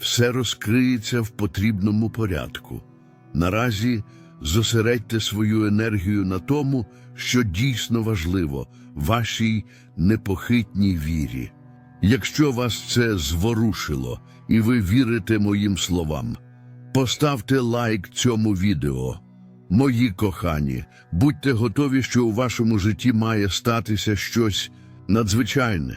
все розкриється в потрібному порядку. Наразі зосередьте свою енергію на тому, що дійсно важливо, вашій непохитній вірі. Якщо вас це зворушило і ви вірите моїм словам, поставте лайк цьому відео. Мої кохані, будьте готові, що у вашому житті має статися щось надзвичайне.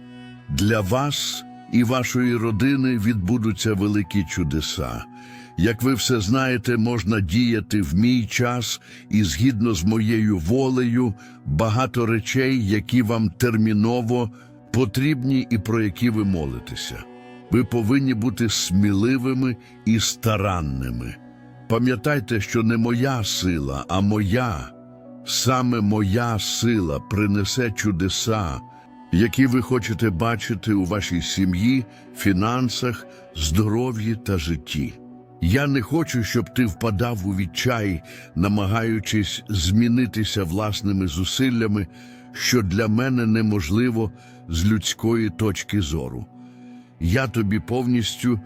Для вас і вашої родини відбудуться великі чудеса. Як ви все знаєте, можна діяти в мій час і згідно з моєю волею багато речей, які вам терміново потрібні і про які ви молитеся. Ви повинні бути сміливими і старанними. Пам'ятайте, що не моя сила, а моя, саме моя сила принесе чудеса, які ви хочете бачити у вашій сім'ї, фінансах, здоров'ї та житті. Я не хочу, щоб ти впадав у відчай, намагаючись змінитися власними зусиллями, що для мене неможливо з людської точки зору. Я тобі повністю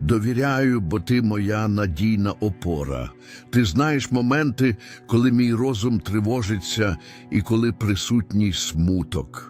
довіряю, бо ти моя надійна опора. Ти знаєш моменти, коли мій розум тривожиться і коли присутній смуток.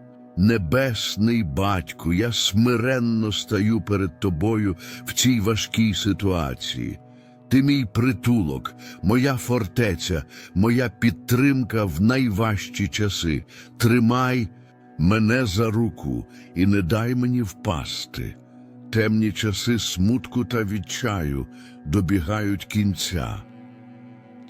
Небесний батьку, я смиренно стаю перед тобою в цій важкій ситуації. Ти мій притулок, моя фортеця, моя підтримка в найважчі часи. Тримай мене за руку і не дай мені впасти. Темні часи смутку та відчаю добігають кінця.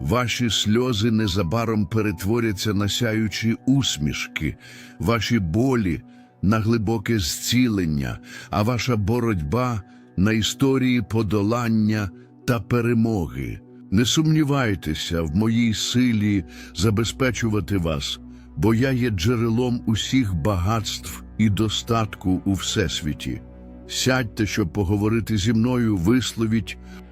Ваші сльози незабаром перетворяться на сяючі усмішки, ваші болі на глибоке зцілення, а ваша боротьба на історії подолання та перемоги. Не сумнівайтеся в моїй силі забезпечувати вас, бо я є джерелом усіх багатств і достатку у всесвіті. Сядьте, щоб поговорити зі мною, висловіть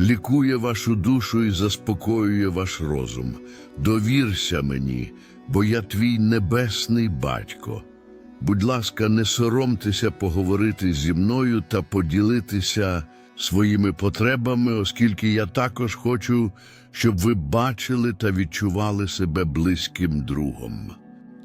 Лікує вашу душу і заспокоює ваш розум. Довірся мені, бо я твій небесний батько. Будь ласка, не соромтеся поговорити зі мною та поділитися своїми потребами, оскільки я також хочу, щоб ви бачили та відчували себе близьким другом.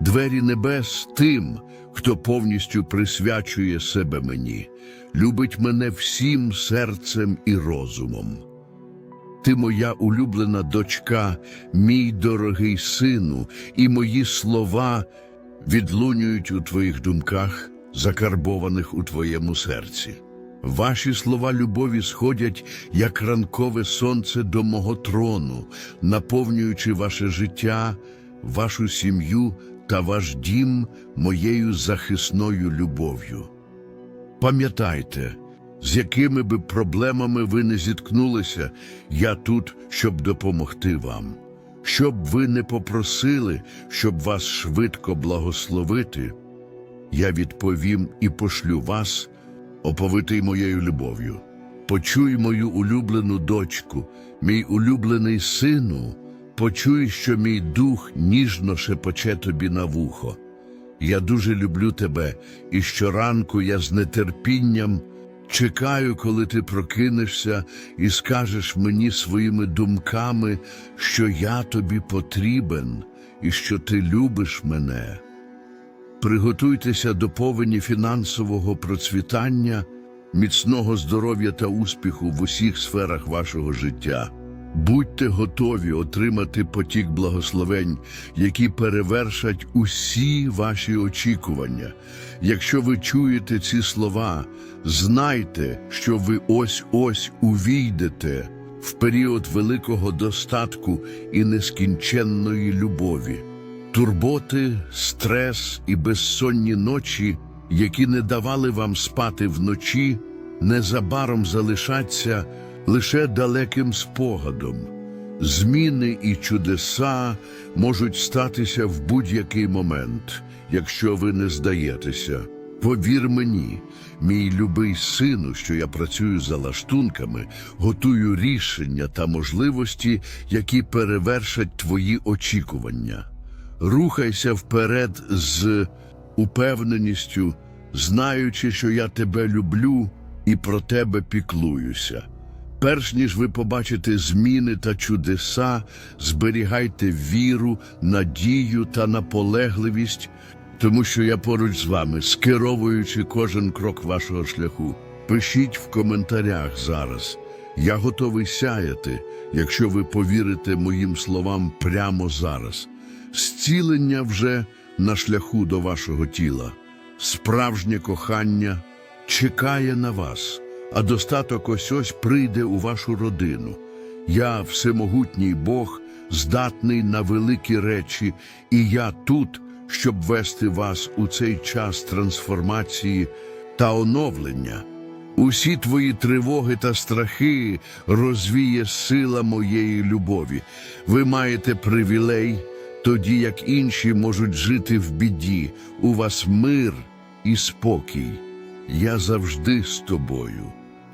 двері небес тим, хто повністю присвячує себе мені, любить мене всім серцем і розумом. Ти моя улюблена дочка, мій дорогий сину, і мої слова відлунюють у твоїх думках, закарбованих у твоєму серці. Ваші слова любові сходять, як ранкове сонце до мого трону, наповнюючи ваше життя, вашу сім'ю та ваш дім моєю захисною любов'ю. Пам'ятайте, з якими би проблемами ви не зіткнулися, я тут, щоб допомогти вам. Щоб ви не попросили, щоб вас швидко благословити, я відповім і пошлю вас, оповитий моєю любов'ю. Почуй мою улюблену дочку, мій улюблений сину, почуй, що мій дух ніжно шепоче тобі на вухо. Я дуже люблю тебе, і щоранку я з нетерпінням чекаю, коли ти прокинешся і скажеш мені своїми думками, що я тобі потрібен і що ти любиш мене. Приготуйтеся до повені фінансового процвітання, міцного здоров'я та успіху в усіх сферах вашого життя. Будьте готові отримати потік благословень, які перевершать усі ваші очікування. Якщо ви чуєте ці слова, знайте, що ви ось-ось увійдете в період великого достатку і нескінченної любові. Турботи, стрес і безсонні ночі, які не давали вам спати вночі, незабаром залишаться лише далеким спогадом. Зміни і чудеса можуть статися в будь-який момент, якщо ви не здаєтеся. Повір мені, мій любий сину, що я працюю за лаштунками, готую рішення та можливості, які перевершать твої очікування. Рухайся вперед з упевненістю, знаючи, що я тебе люблю і про тебе піклуюся. Перш ніж ви побачите зміни та чудеса, зберігайте віру, надію та наполегливість, тому що я поруч з вами, скеровуючи кожен крок вашого шляху. Пишіть в коментарях зараз. Я готовий сяяти, якщо ви повірите моїм словам прямо зараз. Зцілення вже на шляху до вашого тіла. Справжнє кохання чекає на вас, а достаток ось ось прийде у вашу родину. Я, всемогутній Бог, здатний на великі речі, і я тут, щоб вести вас у цей час трансформації та оновлення. Усі твої тривоги та страхи розвіє сила моєї любові. Ви маєте привілей, тоді як інші можуть жити в біді. У вас мир і спокій. Я завжди з тобою.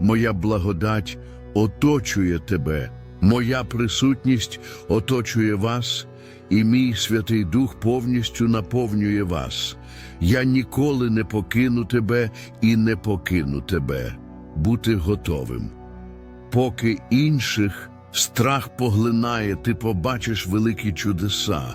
Моя благодать оточує тебе, моя присутність оточує вас, і мій Святий Дух повністю наповнює вас. Я ніколи не покину тебе і не покину тебе. Бути готовим. Поки інших страх поглинає, ти побачиш великі чудеса.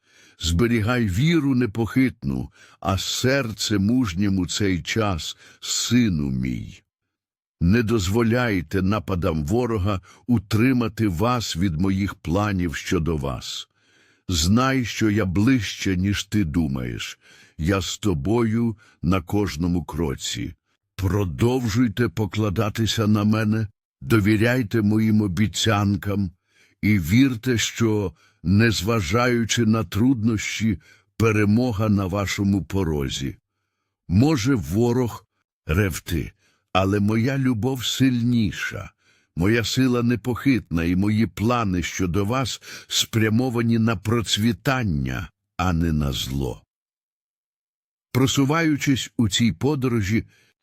Зберігай віру непохитну, а серце мужнім у цей час, сину мій. Не дозволяйте нападам ворога утримати вас від моїх планів щодо вас. Знай, що я ближче, ніж ти думаєш. Я з тобою на кожному кроці. Продовжуйте покладатися на мене, довіряйте моїм обіцянкам і вірте, що, незважаючи на труднощі, перемога на вашому порозі. Може, ворог ревти, але моя любов сильніша, моя сила непохитна, і мої плани щодо вас спрямовані на процвітання, а не на зло. Просуваючись у цій подорожі,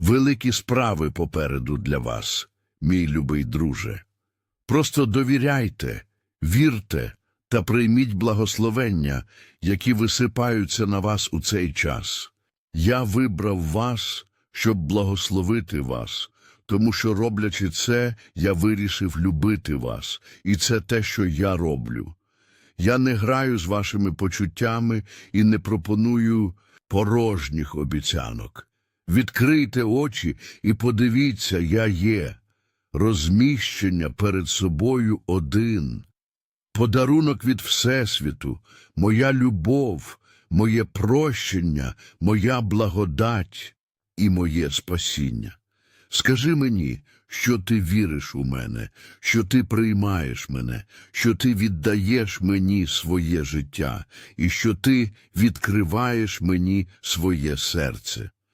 Великі справи попереду для вас, мій любий друже. Просто довіряйте, вірте та прийміть благословення, які висипаються на вас у цей час. Я вибрав вас, щоб благословити вас, тому що, роблячи це, я вирішив любити вас, і це те, що я роблю. Я не граю з вашими почуттями і не пропоную порожніх обіцянок. Відкрийте очі і подивіться, я є. Розміщення перед собою один. Подарунок від Всесвіту, моя любов, моє прощення, моя благодать і моє спасіння. Скажи мені, що ти віриш у мене, що ти приймаєш мене, що ти віддаєш мені своє життя, і що ти відкриваєш мені своє серце.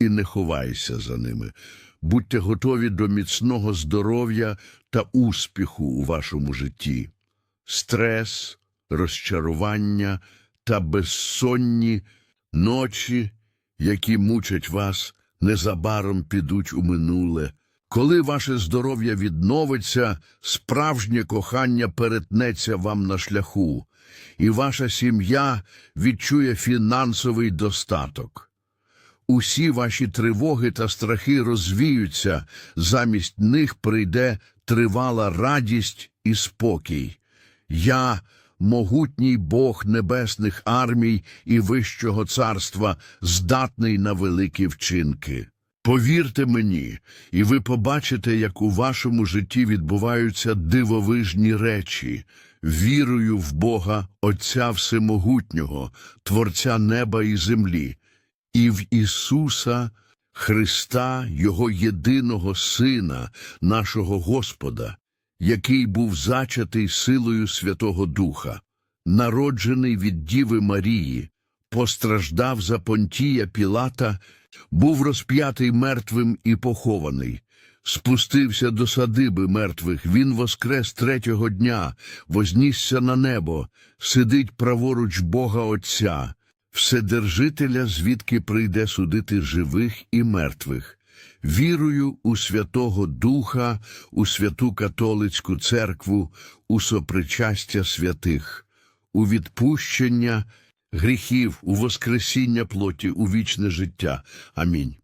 і не ховайся за ними. Будьте готові до міцного здоров'я та успіху у вашому житті. Стрес, розчарування та безсонні ночі, які мучать вас, незабаром підуть у минуле. Коли ваше здоров'я відновиться, справжнє кохання перетнеться вам на шляху, і ваша сім'я відчує фінансовий достаток. Усі ваші тривоги та страхи розвіються, замість них прийде тривала радість і спокій. Я, могутній Бог небесних армій і Вищого царства, здатний на великі вчинки. Повірте мені, і ви побачите, як у вашому житті відбуваються дивовижні речі, вірою в Бога Отця Всемогутнього, Творця неба і землі, і в Ісуса Христа, Його єдиного Сина, нашого Господа, який був зачатий силою Святого Духа, народжений від Діви Марії, постраждав за Понтія Пілата, був розп'ятий мертвим і похований, спустився до садиби мертвих, він воскрес третього дня, вознісся на небо, сидить праворуч Бога Отця, Вседержителя, звідки прийде судити живих і мертвих. Вірую у Святого Духа, у святу католицьку церкву, у сопричастя святих, у відпущення гріхів, у воскресіння плоті, у вічне життя. Амінь.